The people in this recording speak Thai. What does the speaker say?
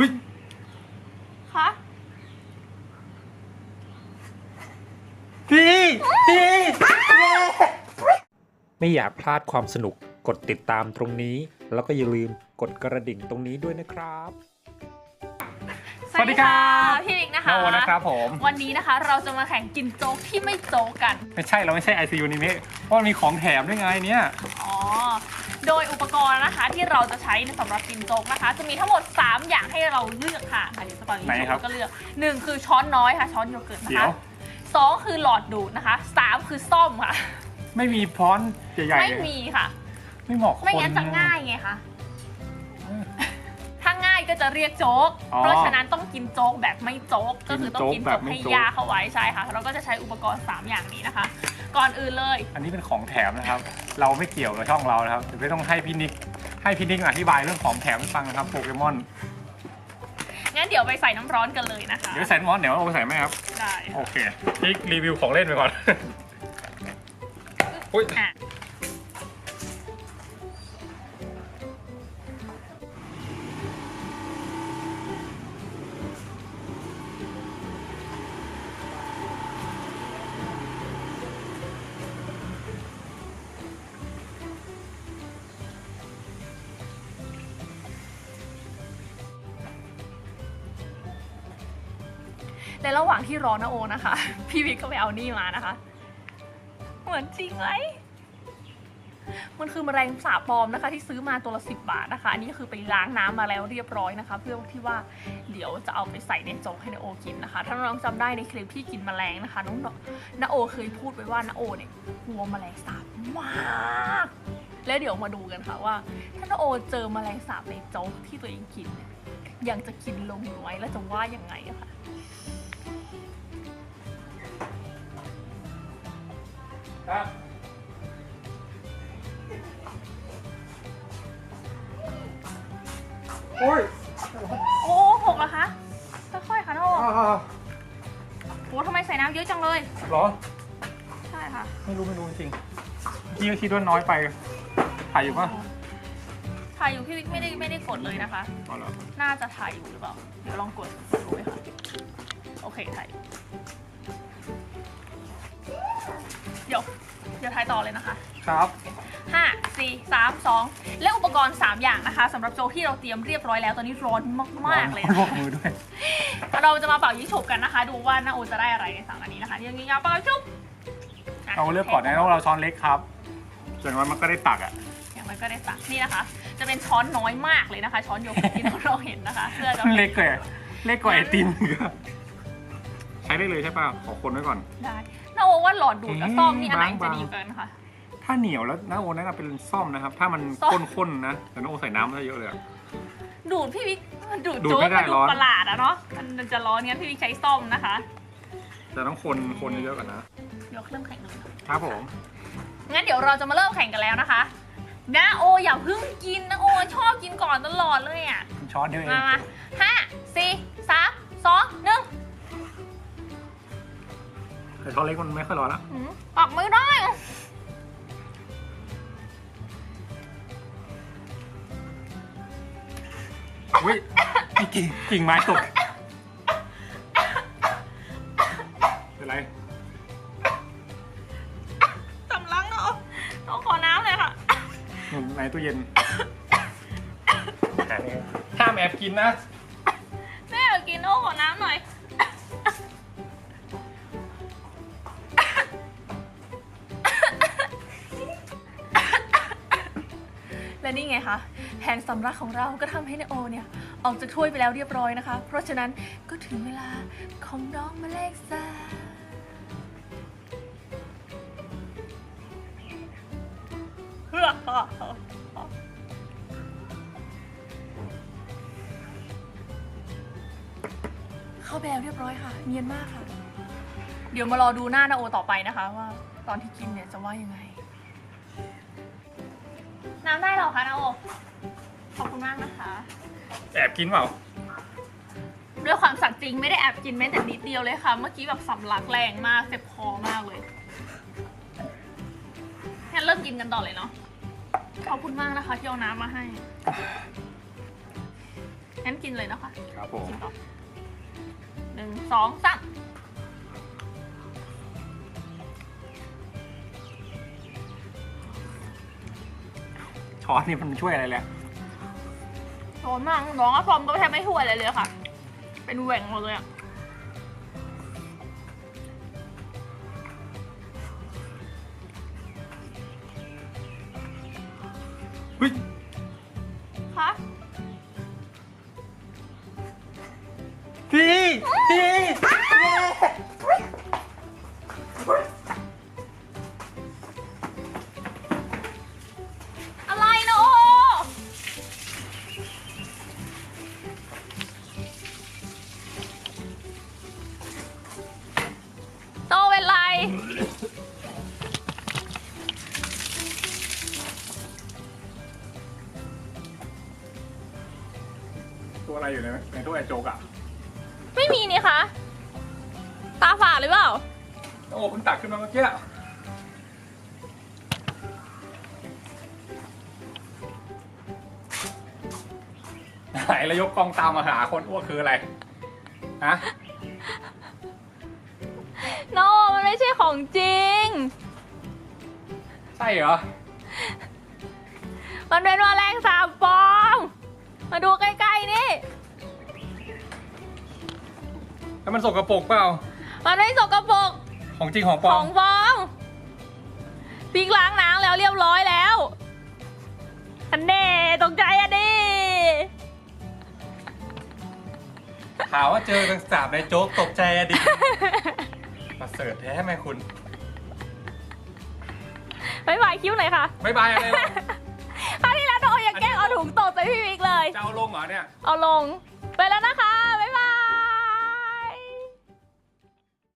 ฮ้ยคะพี่พี่ไม่อยากพลาดความสนุกกดติดตามตรงนี้ แล้วก็อย่าลืมกดกระดิ่งตรงนี้ด้วยนะครับ สวัสดีครับพี่บิ๊กนะคะโนนะครับผม วันนี้นะคะเราจะมาแข่งกินโจ๊กที่ไม่โจ๊กกัน ไม่ใช่เราไม่ใช่ ICU นิเมะเพราะมันมีของแถมด้วยไงเนี่ย อ๋อ โดยอุปกรณ์นะคะที่เราจะใช้ในสำหรับกินโจ๊กนะคะ จะมีทั้งหมด 3 อย่างให้เราเลือกค่ะค่ะเดี๋ยวสปอนไหนครับ ก็เลือกหนึ่งคือช้อนน้อยค่ะ ช้อนโยเกิร์ตนะเดี๋ยคะวสองคือหลอดดูดนะคะสามคือซ่อมค่ะ ไม่มีพร้อนใหญ่ๆไม่เลยมีค่ะ ไม่เหมาะคน ไม่งั้นจะง่ายไงคะ ถ้าง่ายก็จะเรียกโจ๊ก อ๋อเพราะฉะนั้นต้องกินโจ๊กแบบไม่โจ๊ก ก็คือต้องกิกินนโจ๊โจ๊กกแบบไม่ให้โจ๊ก ยาเข้าไว้ใช่ค่ะ เราก็จะใช้อุปกรณ์ 3 อย่างนี้นะคะ ก่อนอื่นเลย อันนี้เป็นของแถมนะครับ เราไม่เกี่ยวกับช่องเรานะครับเดี๋ยวไม่ต้องให้พี่นิก ให้พี่นิกอธิบายเรื่องของแถมให้ฟังนะครับโปเกมอน งั้นเดี๋ยวไปใส่น้ำร้อนกันเลยนะคะเดี๋ยวใส่มอนเดี๋ยวเอาใส่ไหมครับ ได้โอเคพี่รีวิวของเล่นไปก่อน อุ้ย อะ ในระหว่างที่รอนะโอนะคะ พี่วิกก็ไปเอานี่มานะคะ เหมือนจริงไหมมันคือแมลงสาบปลอมนะคะ ที่ซื้อมาตัวละสิบบาทนะคะ อันนี้คือไปล้างน้ำมาแล้วเรียบร้อยนะคะ เพื่อที่ว่าเดี๋ยวจะเอาไปใส่ในโจ๊กให้นาโอกินนะคะ ถ้าน้องๆจำได้ในคลิปที่กินแมลงนะคะน้องนาโอเคยพูดไว้ว่านาโอเนี่ยกลัวแมลงสาบมาก แล้วเดี๋ยวมาดูกันค่ะว่า ถ้านาโอเจอแมลงสาบในโจ๊กที่ตัวเองกินเนี่ยยังจะกินลงหรือไม่แล้วจะว่ายังไงอะคะครับโอ้ยโอ้หกเหรอคะค่อยๆค่ะนาโออ่าโอ้ทำไมใส่น้ำเยอะจังเลย เหรอ ใช่ค่ะ ไม่รู้ไม่รู้จริงพี่ก็คิดว่าน้อยไป ถ่ายอยู่ปะถ่ายอยู่พี่วิกไม่ได้ไม่ได้กดเลยนะคะ อ๋อเหรอน่าจะถ่ายอยู่หรือเปล่า เดี๋ยวลองกดดูไหมคะโอเคถ่ายอยู่เดี๋ยวเดี๋ยวถ่ายต่อเลยนะคะ ครับห้าสี่สามสองและอุปกรณ์ 3 อย่างนะคะสำหรับโจกที่เราเตรียมเรียบร้อยแล้วตอนนี้ร้อนมาก ๆ เลยลนะวกคะมือด้วย เราจะมาเป่ายิงฉุบกันนะคะ ดูว่าน้าโอจะได้อะไรในสามอันนี้นะคะยังยิงยาวเป่าชุบะเราเลือกก่อนนะว่าเราช้อนเล็กครับ ส่วนมันมันก็ได้ตักอะอย่างมัน ก็ได้ตักนี่นะคะ จะเป็นช้อนน้อยมากเลยนะคะ ช้อนโยเกิร์ตที่เราเห็นนะคะเพื่อจะเล็กกว่าเล็กกว่าไอติมอีกอะใช้ได้เลยใช่ป่ะขอคนไว้ก่อนได้น้าโอว่าหลอดดูดกับซ่อมนี่อันไหนบางๆจะดีกว่ากันคะถ้าเหนียวแล้วน้าโอแนะนำเป็นซ่อมนะครับ ถ้ามันซ่อมข้นๆนะแต่น้าโอใส่น้ำมาเยอะเลยอะดูดพี่วิกดูดดูดโจ๊กไม่ได้มันดูร้อนประหลาดอะเนาะมันจะร้อนงั้นพี่วิกใช้ซ่อมนะคะแต่ต้องคนคนเยอะๆก่อนนะเดี๋ยวเริ่มแข่งเลยครับผมงั้นเดี๋ยวเราจะมาเริ่มแข่งกันแล้วนะคะ นะโออย่าเพิ่งกินนะโอชอบกินก่อนตลอดเลยอะช้อนเดียวเองมามาห้าสี่สามสองหนึ่งแต่ช้อนเล็กมันไม่ค่อยร้อนละหืมออกมือได้อุ้ยมีกิ่งกิ่งไม้ตก นุนในตู้เย็นห้ามแอบกินนะ แม่อยากกินโอ้ขอน้ำหน่อย และนี่ไงคะแผนสำรักของเราก็ทำให้นโอเนี่ย ออกจากถ้วยไปแล้วเรียบร้อยนะคะ เพราะฉะนั้นก็ถึงเวลาของน้องแมลงสาบ เข้าไปแล้วเรียบร้อยค่ะ เนียนมากค่ะ เดี๋ยวมารอดูหน้านาโอต่อไปนะคะว่าตอนที่กินเนี่ยจะว่ายังไง น้ำได้หรอคะนาโอ ขอบคุณมากนะคะ แอบกินเปล่าด้วยความสัตย์จริงไม่ได้แอบกินแม้แต่นิดเดียวเลยค่ะ เมื่อกี้แบบสำลักแรงมากเจ็บคอมากเลยงั้นเริ่มกินกันต่อเลยเนาะ ขอบคุณมากนะคะที่เอาน้ำมาให้งั้นกินเลยนะคะครับผมชิมต่อหนึ่งสองสามช้อนนี่มันช่วยอะไรเลยร้อนมากน้องอะฟอมก็แทบไม่ช่วยอะไรเลยค่ะ เป็นแหว่งหมดเลยอะ เฮ้ยคะพี่พี่ ตัวอะไรอยู่ในในถ้วยไอโจ๊กอะไม่มีนี่คะตาฝาดหรือเปล่าโอ้เพิ่งตักขึ้นมาเมื่อกี้ไหนแล้วยกกล้องตามมาหาคนอ้วกคืออะไรฮะโนมันไม่ใช่ของจริง ใช่เหรอ มันเป็นแมลงสาบปลอมมาดูใกล้ๆ แล้วมันสกปรกเปล่า มันไม่สกปรกของจริงของปลขออมงปลอมพริกล้างน้ำแล้วเรียบร้อยแล้วอันเน่ตกใจอะดิถามว่าเจอสาบในโจ๊กตกใจอะดิ มาเสิร์ฟแท้ไหมคุณบายบายคิ้วหน่อยค่ะบายบายอะไรล่ะคราวที่แล้วโดนอย่าแกล้งเอาถุงตกใส่พี่วิกเลย จะเอาลงเหรอเนี่ย เอาลง ไปแล้วนะคะ